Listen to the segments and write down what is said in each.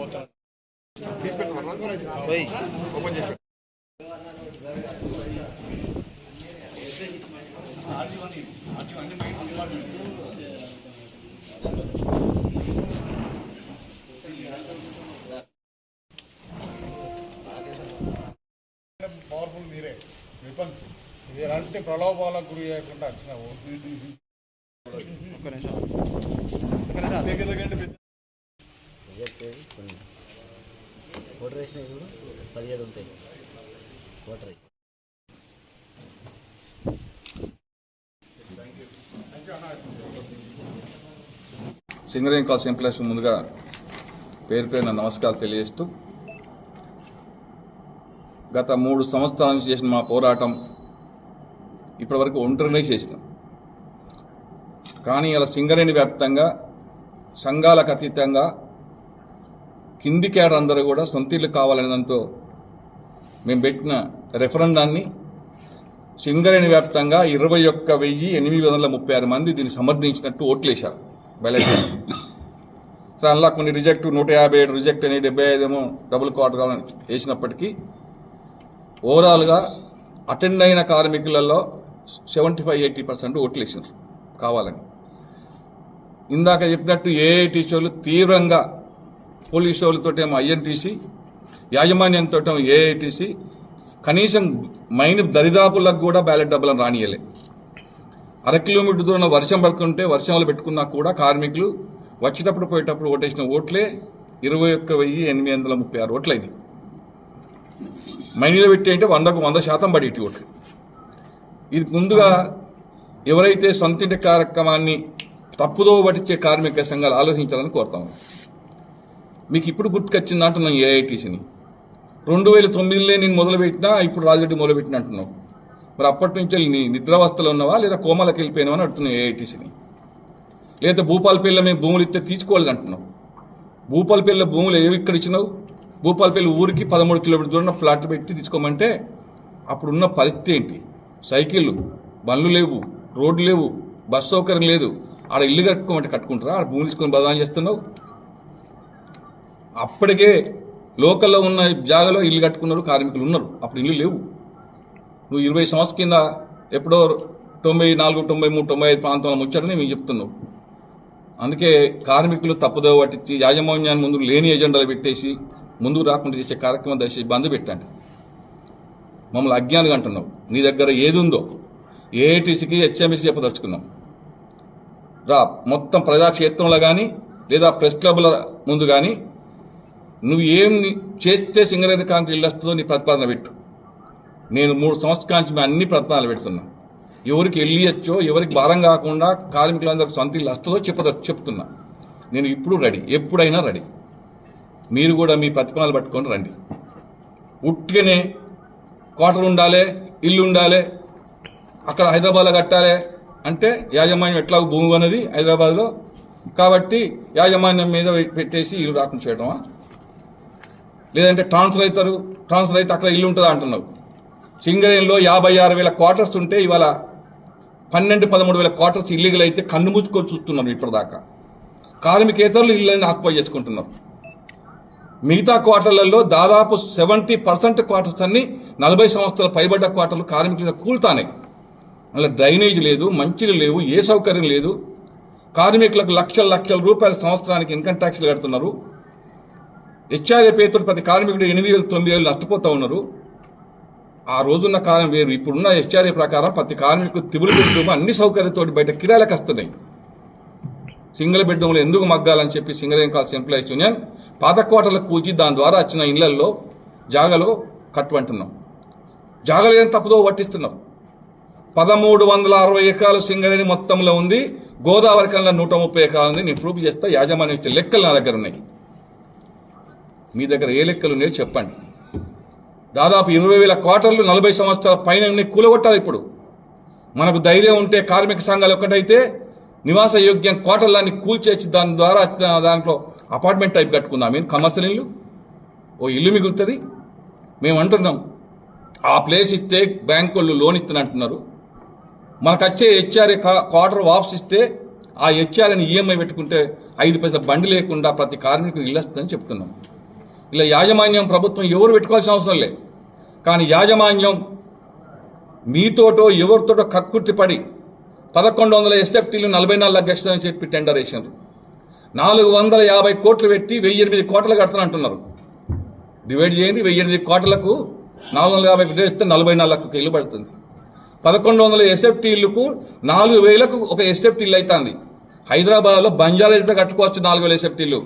పోతాను ఓపెన్ చేసి పవర్ఫుల్ మీరే వెపన్స్ ఎలాంటి ప్రలోభాలకు గురి చేయకుండా వచ్చినావు ఒక్క నిమిషం. ఒక్క కొన్ని ఓటర్ వేసినవి కూడా పదిహేడు ఉంటాయి ఓటర్ సింగరేణి కాల్స్ ఎంప్లాయీస్ ముందుగా పేరు పేరున నమస్కారాలు తెలియజేస్తూ గత మూడు సంవత్సరాల నుంచి చేసిన మా పోరాటం ఇప్పటివరకు ఒంటరినే చేసినాం. కానీ అలా సింగరేణి వ్యాప్తంగా సంఘాలకు అతీతంగా కింది అందరూ కూడా సొంతీళ్ళు కావాలనే దాంతో మేము పెట్టిన రెఫరెండాన్ని సింగరేణి వ్యాప్తంగా ఇరవై ఒక్క వెయ్యి ఎనిమిది వందల ముప్పై ఆరు మంది దీన్ని సమర్థించినట్టు ఓట్లేశారు బ్యాలెట్ సో అందులో కొన్ని రిజెక్ట్ నూట యాభై ఏడు రిజెక్ట్ అని డెబ్బై ఐదేమో డబుల్ క్వార్టర్ కావాలని వేసినప్పటికీ ఓవరాల్గా అటెండ్ అయిన కార్మికులలో సెవెంటీ ఫైవ్ ఎయిటీ పర్సెంట్ ఓట్లు వేసినారు కావాలని. ఇందాక చెప్పినట్టు ఏఐటీసీ వాళ్ళు తీవ్రంగా పోలీసు వాళ్ళతోటేమో ఐఎన్టీసీ యాజమాన్యంతో ఏఐటీసీ కనీసం మైన్ దరిదాపులకు కూడా బ్యాలెట్ డబ్బులను రానియలే. అర కిలోమీటర్ దూరంలో వర్షం పడుతుంటే వర్షంలో పెట్టుకున్నా కూడా కార్మికులు వచ్చేటప్పుడు పోయేటప్పుడు ఓటేసిన ఓట్లే ఇరవై ఒక్క వెయ్యి ఎనిమిది వందల ముప్పై ఆరు ఓట్లయినాయి మైనీలో పెట్టి అంటే వందకు వంద శాతం పడేటి ఓట్లు. ఇది ముందుగా ఎవరైతే సొంత కార్యక్రమాన్ని తప్పుదో పట్టించే కార్మిక సంఘాలు ఆలోచించాలని కోరుతాము మీకు ఇప్పుడు గుర్తుకొచ్చింది అంటున్నాం ఏఐటీసీని రెండు వేల తొమ్మిదిలో నేను మొదలుపెట్టినా ఇప్పుడు రాజరెడ్డి మొదలుపెట్టిన అంటున్నావు. మరి అప్పటి నుంచి నీ నిద్రావస్థలో ఉన్నావా లేదా కోమలకు వెళ్ళిపోయినావా అని అడుగుతున్నావు ఏఐటీసీని లేదా భూపాలపల్లిలో మేము భూములు ఇస్తే తీసుకోవాలి అంటున్నావు. భూపాలపల్లిలో భూములు ఏవి ఇక్కడ ఇచ్చినావు? భూపాలపల్లి ఊరికి పదమూడు కిలోమీటర్ దూరం ప్లాట్ పెట్టి తీసుకోమంటే అప్పుడున్న పరిస్థితి ఏంటి? సైకిళ్ళు బండ్లు లేవు రోడ్లు లేవు బస్సు సౌకర్యం లేదు. ఆడ ఇల్లు కట్టుకోమంటే కట్టుకుంటారా? ఆడ భూమి తీసుకొని బదనాలు చేస్తున్నావు. అప్పటికే లోకల్లో ఉన్న జాగాలో ఇల్లు కట్టుకున్నారు కార్మికులు ఉన్నారు. అప్పుడు ఇల్లు లేవు. నువ్వు ఇరవై సంవత్సరం కింద ఎప్పుడో తొంభై నాలుగు తొంభై మూడు తొంభై ఐదు ప్రాంతంలో ముచ్చాడని మేము చెప్తున్నావు అందుకే కార్మికులు తప్పుదో పట్టించి యాజమాన్యాన్ని ముందు లేని ఎజెండాలు పెట్టేసి ముందుకు రాకుండా చేసే కార్యక్రమం దయచేసి బంద్ పెట్టండి. మమ్మల్ని అజ్ఞానిగా అంటున్నావు. నీ దగ్గర ఏది ఉందో ఏటీసీకి హెచ్ఎంఎస్కి చెప్పదలుచుకున్నాం. రా మొత్తం ప్రజాక్షేత్రంలో కానీ లేదా ప్రెస్ క్లబ్ల ముందు కానీ నువ్వు ఏం చేస్తే సింగరేణి కాంతి ఇల్లు వస్తుందో నీ ప్రతిపాదన పెట్టు. నేను మూడు సంవత్సరాల నుంచి అన్ని ప్రతిపాదనలు పెడుతున్నా. ఎవరికి వెళ్ళియచ్చో ఎవరికి భారం కాకుండా కార్మికులందరికి సొంత ఇల్లు వస్తుందో చెప్పద చెప్తున్నా. నేను ఇప్పుడు రెడీ ఎప్పుడైనా రెడీ. మీరు కూడా మీ ప్రతిపాదనలు పట్టుకొని రండి. ఉట్టిగానే క్వార్టర్ ఉండాలి ఇల్లు ఉండాలి అక్కడ హైదరాబాద్లో కట్టాలి అంటే యాజమాన్యం ఎట్లా భూమి కొన్నది హైదరాబాద్లో? కాబట్టి యాజమాన్యం మీద పెట్టేసి ఇల్లు రాకుండా చేయడమా లేదంటే ట్రాన్స్ఫర్ అవుతారు ట్రాన్స్ఫర్ అయితే అక్కడ ఇల్లు ఉంటుందా అంటున్నావు. సింగరేణిలో యాభై ఆరు వేల క్వార్టర్స్ ఉంటే ఇవాళ పన్నెండు పదమూడు వేల క్వార్టర్స్ ఇల్లీగల్ అయితే కన్ను మూసుకొని చూస్తున్నాం ఇప్పటిదాకా. కార్మికేతరులు ఇళ్ళని ఆక్యుపై చేసుకుంటున్నారు. మిగతా క్వార్టర్లలో దాదాపు సెవెంటీ పర్సెంట్ క్వార్టర్స్ అన్ని నలభై సంవత్సరాల పైబడ్డ క్వార్టర్లు కార్మికులు కూలుతానే. అలా డ్రైనేజ్ లేదు మంచిలు లేవు ఏ సౌకర్యం లేదు. కార్మికులకు లక్షల లక్షల రూపాయల సంవత్సరానికి ఇన్కమ్ ట్యాక్స్లు కడుతున్నారు. హెచ్ఆర్ఏ పేరుతో ప్రతి కార్మికుడు ఎనిమిది వేలు తొమ్మిది వేలు నష్టపోతా ఉన్నారు. ఆ రోజున్న కాలం వేరు. ఇప్పుడున్న హెచ్ఆర్ఏ ప్రకారం ప్రతి కార్మికుడు తిబులు బెడ్రూమ్ అన్ని సౌకర్యంతో బయట కిరాయిలకు వస్తున్నాయి సింగిల్ బెడ్రూమ్లో ఎందుకు మగ్గాలని చెప్పి సింగరేం కాల్స్ ఎంప్లాయీస్ యూనియన్ పాత కోటలకు కూల్చి దాని ద్వారా వచ్చిన ఇళ్ళలో జాగలో కట్టుమంటున్నాం జాగలు ఏం తప్పుదో పట్టిస్తున్నాం. పదమూడు వందల అరవై ఎకరాలు సింగరేణి మొత్తంలో ఉంది. గోదావరి కన్నా నూట ముప్పై ఎకరాలు ఉంది. నేను ప్రూఫ్ చేస్తా. యాజమాన్యం ఇచ్చే లెక్కలు నా దగ్గర ఉన్నాయి. మీ దగ్గర ఏ లెక్కలు ఉన్నాయో చెప్పండి. దాదాపు ఇరవై వేల క్వార్టర్లు నలభై సంవత్సరాల పైన కూలగొట్టాలి ఇప్పుడు. మనకు ధైర్యం ఉంటే కార్మిక సంఘాలు ఒక్కటైతే నివాస యోగ్యం క్వార్టర్లన్నీ కూల్చేసి దాని ద్వారా దాంట్లో అపార్ట్మెంట్ టైప్ కట్టుకుందాం. మేము కమర్షియల్ ఇల్లు? ఓ ఇల్లు మిగులుతుంది. మేము అంటున్నాం ఆ ప్లేస్ ఇస్తే బ్యాంకు వాళ్ళు లోన్ ఇస్తున్నంటున్నారు మనకు వచ్చే హెచ్ఆర్ఏ క్వార్టర్ వాప్స్ ఇస్తే ఆ హెచ్ఆర్ఏని ఈఎంఐ పెట్టుకుంటే ఐదు పైసల బండి లేకుండా ప్రతి కార్మికుడు ఇల్లు వస్తుందని చెప్తున్నాం. ఇలా యాజమాన్యం ప్రభుత్వం ఎవరు పెట్టుకోవాల్సిన అవసరం లే. కానీ యాజమాన్యం మీతోటో ఎవరితోటో కక్కుర్తి పడి పదకొండు వందల ఎస్ఎఫ్టీలు నలభై నాలుగు లక్షలు అని చెప్పి టెండర్ వేసినారు నాలుగు వందల యాభై కోట్లు పెట్టి వెయ్యి ఎనిమిది కోట్లు కడతానంటున్నారు డివైడ్ చేయండి వెయ్యి ఎనిమిది కోట్లకు నాలుగు వందల యాభై కోట్లు ఇస్తే నలభై నాలుగు ఇల్లు పడుతుంది. పదకొండు వందల ఎస్ఎఫ్టీలకు నాలుగు వేలకు ఒక ఎస్ఎఫ్టీలు ఇల్లు అవుతుంది హైదరాబాద్లో బంజారా హిల్స్లో కట్టుకోవచ్చు నాలుగు వేల ఎస్ఎఫ్టీలు.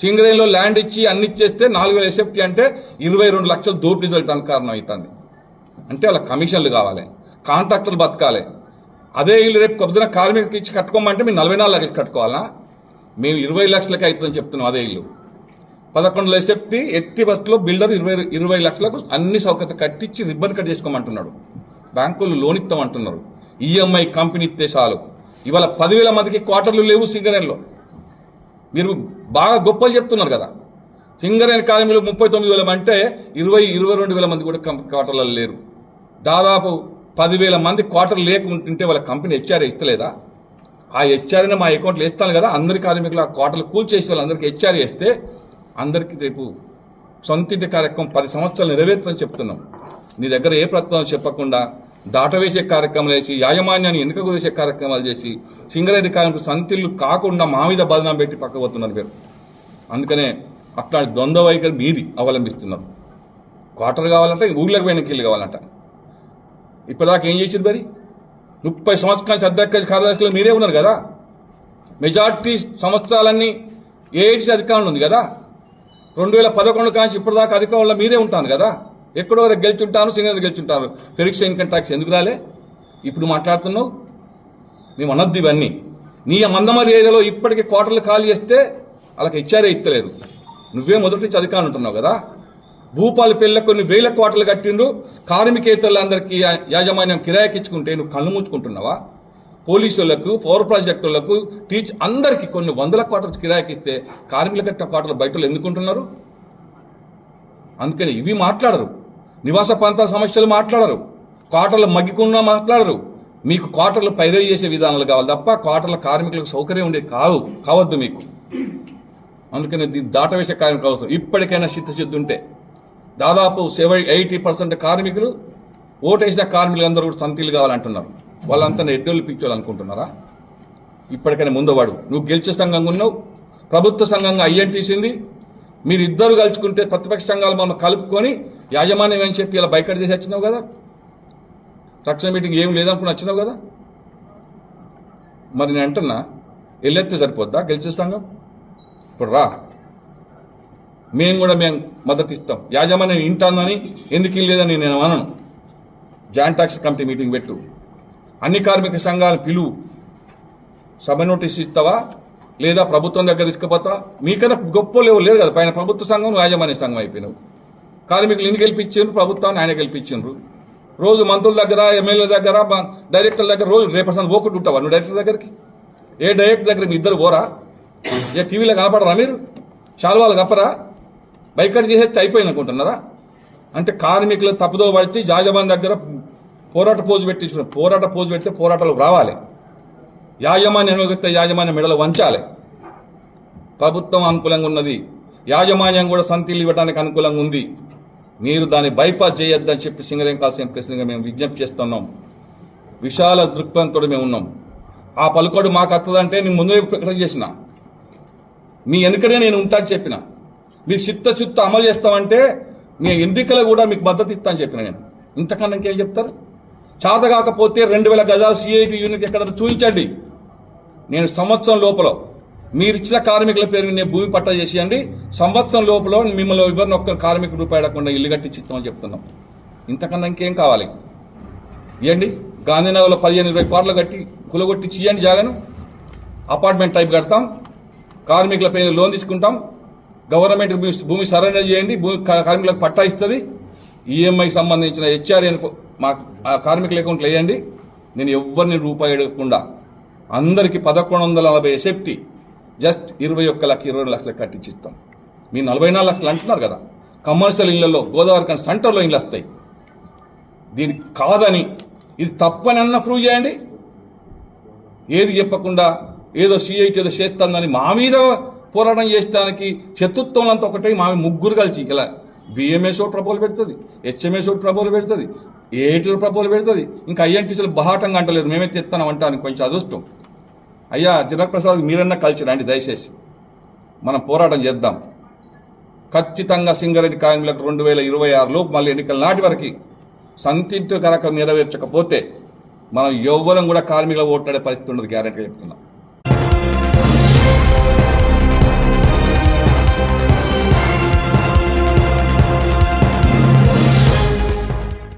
సింగరేణిలో ల్యాండ్ ఇచ్చి అన్ని ఇచ్చేస్తే నాలుగు వేల ఎస్ఎఫ్టీ అంటే ఇరవై రెండు లక్షలు దోపిడీ జరగడానికి కారణం అవుతుంది. అంటే వాళ్ళ కమిషన్లు కావాలి కాంట్రాక్టర్లు బతకాలి. అదే ఇల్లు రేపు కొద్దిన కార్మికుడికి ఇచ్చి కట్టుకోమంటే మేము నలభై నాలుగు లక్షలు కట్టుకోవాలా? మేము ఇరవై లక్షలకి అవుతుందని చెప్తున్నాం అదే ఇల్లు పదకొండు లక్షలు ఎట్టి బస్సులో బిల్డర్ ఇరవై ఇరవై లక్షలకు అన్ని సౌకర్యత కట్టించి రిబ్బన్ కట్ చేసుకోమంటున్నాడు. బ్యాంకులు లోన్ ఇస్తామంటున్నారు. ఈఎంఐ కంపెనీ ఇస్తే చాలు. ఇవాళ పదివేల మందికి క్వార్టర్లు లేవు సింగరేణిలో. మీరు బాగా గొప్పలు చెప్తున్నారు కదా. సింగరేణి కార్మికులు ముప్పై తొమ్మిది వేల అంటే ఇరవై ఇరవై రెండు వేల మంది కూడా క్వార్టర్లలో లేరు. దాదాపు పదివేల మంది క్వార్టర్ లేకుంటుంటే వాళ్ళ కంపెనీ హెచ్ఆర్ ఇస్తలేదా? ఆ హెచ్ఆర్ని మా అకౌంట్లో ఇస్తాను కదా అందరి కార్మికులు ఆ క్వార్టర్లు కూల్చేసి వాళ్ళందరికీ హెచ్ఆర్ ఇస్తే అందరికీ రేపు సొంతింటి కార్యక్రమం పది సంవత్సరాలు నెరవేరుతుందని చెప్తున్నాం. నీ దగ్గర ఏ ప్రయత్నం చెప్పకుండా దాటవేసే కార్యక్రమాలు చేసి యాజమాన్యాన్ని వెనుక కుదిసే కార్యక్రమాలు చేసి సింగరేణి కార్మికులు సంతిల్లు కాకుండా మా మీద బదనాం పెట్టి పక్కబోతున్నారు మీరు అందుకనే అట్లాంటి ద్వంద్వ వైఖరి మీది అవలంబిస్తున్నారు. క్వార్టర్ కావాలంటే ఊళ్ళకి పోయిన కావాలంట. ఇప్పటిదాకా ఏం చేసింది మరి? ముప్పై సంవత్సరాల అధ్యక్ష కార్యదర్శులు మీరే ఉన్నారు కదా? మెజార్టీ సంవత్సరాలన్నీ ఏడిసి అధికారంలో ఉంది కదా? రెండు వేల పదకొండు కాంచి ఇప్పటిదాకా అధికారంలో మీరే ఉంటాను కదా? ఎక్కడో వరకు గెలుచుంటాను సింగర్ గెలుచుంటాను. పెరిక్ష ఇన్కమ్ ట్యాక్స్ ఎందుకు రాలే? ఇప్పుడు మాట్లాడుతున్నావు మేము అనొద్దు ఇవన్నీ. నీ మందమరి ఏరియాలో ఇప్పటికీ కోటలు ఖాళీ చేస్తే వాళ్ళకి హెచ్ఆర్ఏ ఇస్తలేరు. నువ్వే మొదటి నుంచి అధికారం ఉంటున్నావు కదా? భూపాల పిల్ల కొన్ని వేల కోటలు కట్టిండ్రు కార్మికేతరులందరికీ యాజమాన్యం కిరాయకిచ్చుకుంటే నువ్వు కళ్ళు మూసుకుంటున్నావా? పోలీసులకు పౌర ప్రాజెక్టులకు టీచ్ అందరికీ కొన్ని వందల కోటలు కిరాయకిస్తే కార్మికులు కట్టిన కోటలు బయటలు ఎందుకుంటున్నారు అందుకని ఇవి మాట్లాడరు. నివాస ప్రాంతాల సమస్యలు మాట్లాడరు. క్వార్టర్లు మగ్గికున్నా మాట్లాడరు. మీకు క్వార్టర్లు పైరవి చేసే విధానాలు కావాలి తప్ప క్వార్టర్ల కార్మికులకు సౌకర్యం ఉండేది కావు కావద్దు మీకు. అందుకని దీన్ని దాటవేసే కార్మికులు అవసరం. ఇప్పటికైనా చిత్తశుద్ధి ఉంటే. దాదాపు సెవెన్ ఎయిటీ పర్సెంట్ కార్మికులు ఓటేసిన కార్మికులు అందరూ కూడా సంతీలు కావాలంటున్నారు. వాళ్ళంతా ఎడ్డోళ్ళు పిచ్చోళ్ళు అనుకుంటున్నారా? ఇప్పటికైనా ముందు వాడు. నువ్వు గెలిచే సంఘంగా ఉన్నావు. ప్రభుత్వ సంఘంగా ఐఎన్టీసింది మీరు ఇద్దరు కలుసుకుంటే ప్రతిపక్ష సంఘాలు మనం కలుపుకొని యాజమాన్యం అని చెప్పి ఇలా బైకట్ చేసి వచ్చినావు కదా? రక్షణ మీటింగ్ ఏం లేదనుకుని వచ్చినావు కదా? మరి నేను అంటున్నా వెళ్ళెత్తే సరిపోద్దా గెలిచే సంఘం? ఇప్పుడు రా. మేము కూడా మేము మద్దతు ఇస్తాం. యాజమాన్యం ఇంటాందని ఎందుకు లేదని నేను అనను. జాయింట్ టాక్స్ కమిటీ మీటింగ్ పెట్టు. అన్ని కార్మిక సంఘాలు పిలువు. సభ నోటీస్ ఇస్తావా? లేదా ప్రభుత్వం దగ్గర తీసుకుపోతా మీకన్నా గొప్ప లేవు లేరు కదా. పైన ప్రభుత్వ సంఘం యాజమాన్య సంఘం అయిపోయినావు. కార్మికులు ఎన్ని గెలిపించారు ప్రభుత్వాన్ని ఆయన గెలిపించారు రోజు మంత్రుల దగ్గర ఎమ్మెల్యే దగ్గర డైరెక్టర్ దగ్గర రోజు రేపర్సన్ పోకుండా ఉంటావా నువ్వు డైరెక్టర్ దగ్గరికి? ఏ డైరెక్టర్ దగ్గర మీ ఇద్దరు పోరా? ఏ టీవీలో కనపడరా మీరు? శాలువాలు కప్పరా? బైకట్ చేసేస్తే అయిపోయింది అనుకుంటున్నారా? అంటే కార్మికులు తప్పుదో పడిచి యాజమాన్ దగ్గర పోరాట పోజు పెట్టి పోరాట పోజు పెడితే పోరాటాలు రావాలి. యాజమాన్యం అనుమతిస్తే యాజమాన్యం మెడలు వంచాలి. ప్రభుత్వం అనుకూలంగా ఉన్నది. యాజమాన్యం కూడా సంతీలు ఇవ్వడానికి అనుకూలంగా ఉంది. మీరు దాన్ని బైపాస్ చేయొద్దని చెప్పి సింగరేం కాల్సిన ప్రశ్నగా మేము విజ్ఞప్తి చేస్తున్నాం. విశాల దృక్పథంతో మేము ఉన్నాం. ఆ పలుకోడు మాకు వస్తుందంటే నేను ముందే ప్రకటన చేసిన. మీ వెనుకనే నేను ఉంటాను చెప్పిన. మీరు చిత్తశుద్ధ అమలు చేస్తామంటే మీ ఎన్నికలు కూడా మీకు మద్దతు ఇస్తా అని చెప్పిన నేను. ఇంతకన్నా ఇంకేం చెప్తారు? చేత కాకపోతే రెండు వేల గజాలు సిఐటి యూనిట్ ఎక్కడ చూపించండి. నేను సంవత్సరం లోపల మీరు ఇచ్చిన కార్మికుల పేరు నేను భూమి పట్టా చేసేయండి. సంవత్సరం లోపల మిమ్మల్ని ఎవరిని ఒక్కరు కార్మికుడు రూపాయి అడగకుండా ఇల్లు కట్టించిస్తామని చెప్తున్నాం. ఇంతకన్నా ఇంకేం కావాలి? ఇవ్వండి గాంధీనగర్లో పదిహేను ఇరవై కోట్లు కట్టి కులగొట్టి ఇవ్వండి జాగను. అపార్ట్మెంట్ టైప్ కడతాం. కార్మికుల పేరు లోన్ తీసుకుంటాం. గవర్నమెంట్ భూమి- భూమి సరెండర్ చేయండి. భూమి కార్మికులకు పట్టా ఇస్తుంది. ఈఎంఐకి సంబంధించిన హెచ్ఆర్ఎన్ మా ఆ కార్మికుల అకౌంట్లో వేయండి. నేను ఎవరిని రూపాయి అడగకుండా అందరికీ పదకొండు వందల నలభై సేఫ్టీ. జస్ట్ ఇరవై ఒక్క లక్ష ఇరవై రెండు కట్టించి కట్టించిస్తాం. మీ నలభై నాలుగు లక్షలు అంటున్నారు కదా. కమర్షియల్ ఇళ్ళలో గోదావరి కానీ సెంటర్లో ఇళ్ళు వస్తాయి. దీనికి కాదని ఇది తప్పని అన్న ప్రూవ్ చేయండి. ఏది చెప్పకుండా ఏదో సిఐటి ఏదో చేస్తుందని మా మీద పోరాటం చేసడానికి శత్రుత్వంలంతా ఒకటే మా ముగ్గురు కలిసి ఇలా బిఎంఎస్ ఒకటి ప్రపోజల్ పెడుతుంది హెచ్ఎంఎస్ ఒకటి ప్రపోజల్ పెడుతుంది ఏఐటీ ప్రపోజల్ పెడుతుంది ఇంకా ఐఎన్టీసీలు బహాటంగా అంటలేదు మేమే తెస్తాను అంటానికి కొంచెం అదృష్టం. అయ్యా జనక్ ప్రసాద్ మీరన్నా కలిసి రండి దయచేసి. మనం పోరాటం చేద్దాం. ఖచ్చితంగా సింగరేణి కార్మికులకు రెండు వేల ఇరవై ఆరులో మళ్ళీ ఎన్నికల నాటి వరకు సంతృప్తికరకం నెరవేర్చకపోతే మనం ఎవ్వరం కూడా కార్మికుల ఓట్లాడే పరిస్థితి ఉండదు గ్యారెంటీగా చెప్తున్నాం.